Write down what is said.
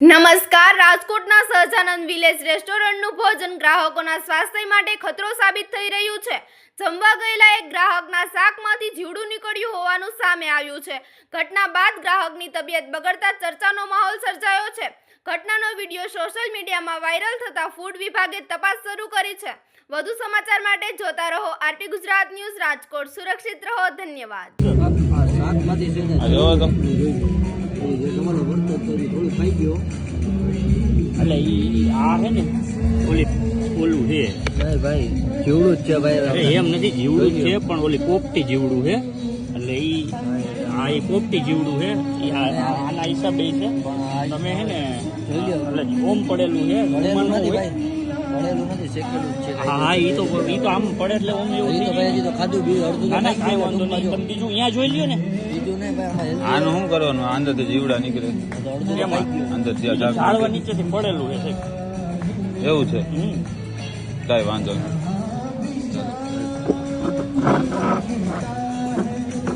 નમસ્કાર રાજકોટના સહજાનંદ વિલેજ રેસ્ટોરન્ટનું ભોજન ગ્રાહકોના સ્વાસ્થ્ય માટે ખતરો સાબિત થઈ રહ્યું છે. જમવા ગયેલા એક ગ્રાહકના શાકમાંથી જીવડું નીકળ્યું હોવાનું સામે આવ્યું છે. ઘટના બાદ ગ્રાહકની તબિયત બગડતા ચર્ચાનો માહોલ સર્જાયો છે. ઘટનાનો વીડિયો સોશિયલ મીડિયામાં વાયરલ થતા ફૂડ વિભાગે તપાસ શરૂ કરી છે. વધુ સમાચાર માટે જોતા રહો આરપી ગુજરાત ન્યૂઝ રાજકોટ. સુરક્ષિત રહો ધન્યવાદ. છે. એ જે તમારો વર્તન તો થોડું ખાઈ ગયો એટલે ઈ આ હે ને? ઓલી ઓલું છે. ભાઈ જીવડું જ છે અરે ભાઈ એમ નથી જીવડું જ છે પણ ઓલી પોપટી જીવડું છે. એટલે ઈ આ ઈ પોપટી જીવડું છે. ઈ આ- આ- આના હિસાબે છે. તમે હે ને એટલે ઓમ પડેલું છે ભણેલું નથી ભાઈ. ભણેલું નથી શેકેલું છે હા હા ઈ તો ઈ તો આમ પડે એટલે ઓમ એવું તો ભાઈ હજી તો ખાધું બી અડધું ના ના કાંઈ વાંધો નહીં. તમે બીજું અહીંયા જોઈ લ્યો ને. બીજું આનું શું કરવાનું? અંદરથી જીવડા નીકળે. અંદર નીચેથી પડેલું એવું છે? કઈ વાંધો નહીં.